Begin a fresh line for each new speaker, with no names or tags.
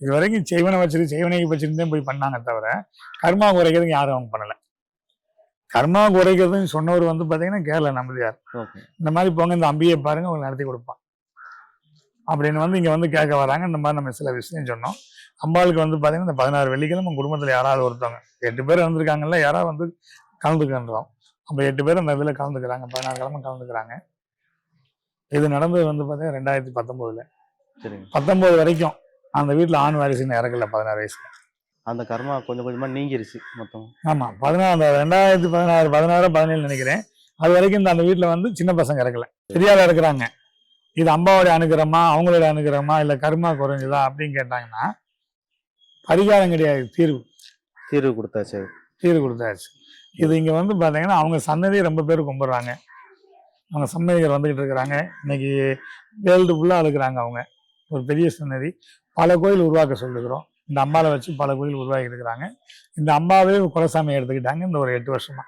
இது வரைக்கும் செய்வனை வச்சிருந்து செய்வனை வச்சிருந்தே போய் பண்ணாங்க தவிர கர்மா குறைக்கிறதுக்கு யாரும் அவங்க பண்ணல. கர்மா குறைக்கிறதுன்னு சொன்னவர் வந்து பாத்தீங்கன்னா கேரள நம்பதியார் இந்த மாதிரி போங்க இந்த அம்பியை பாருங்க உங்களுக்கு நடத்தி கொடுப்பான். அப்படின்னு வந்து இங்க வந்து கேட்க வராங்க. இந்த மாதிரி நம்ம சில விஷயம் சொன்னோம். அம்பாளுக்கு வந்து பாத்தீங்கன்னா இந்த பதினாறு வெள்ளிக்கிழமை குடும்பத்துல யாராவது ஒருத்தவங்க எட்டு பேர் வந்திருக்காங்கல்ல யாராவது வந்து கலந்துக்கின்றோம் அப்ப எட்டு பேர் அந்த இதுல கலந்துக்கிறாங்க பதினாறு கிழமை கலந்துக்கிறாங்க. இது நடந்தது வந்து பாத்தீங்கன்னா ரெண்டாயிரத்தி பத்தொன்பதுல
சரிங்க.
பத்தொன்பது வரைக்கும். அந்த வீட்டுல ஆண் வாரிசுன்னு இறக்கல பதினாறு வயசுல.
அந்த கர்மா கொஞ்சம் கொஞ்சமா நீங்கிருச்சு மொத்தம்.
ஆமா பதினாறு அந்த ரெண்டாயிரத்தி பதினாறு பதினாறு பதினேழு நினைக்கிறேன். அது வரைக்கும் இந்த அந்த வீட்டுல வந்து சின்ன பசங்க இறக்கல. பெரியாள இருக்கிறாங்க இது அம்பாவோட அனுக்கிறமா அவங்களோட அனுக்கிறமா இல்ல கர்மா குறைஞ்சுதா அப்படின்னு கேட்டாங்கன்னா பரிகாரம் கிடையாது தீர்வு.
தீர்வு கொடுத்தாச்சு.
தீர்வு கொடுத்தாச்சு. இது இங்க வந்து பாத்தீங்கன்னா அவங்க சன்னதியை ரொம்ப பேர் கும்பிடுறாங்க. அவங்க சன்னதிகள் வந்துகிட்டு இருக்கிறாங்க. இன்னைக்கு வேர்ல்டு ஃபுல்லாக அழுகிறாங்க அவங்க. ஒரு பெரிய சன்னதி பல கோயில் உருவாக்க சொல்லுகிறோம். இந்த அம்மாவை வச்சு பல கோயில் உருவாகி இருக்கிறாங்க இந்த அம்மாவே குலசாமி எடுத்துக்கிட்டாங்க. இந்த ஒரு எட்டு வருஷமா.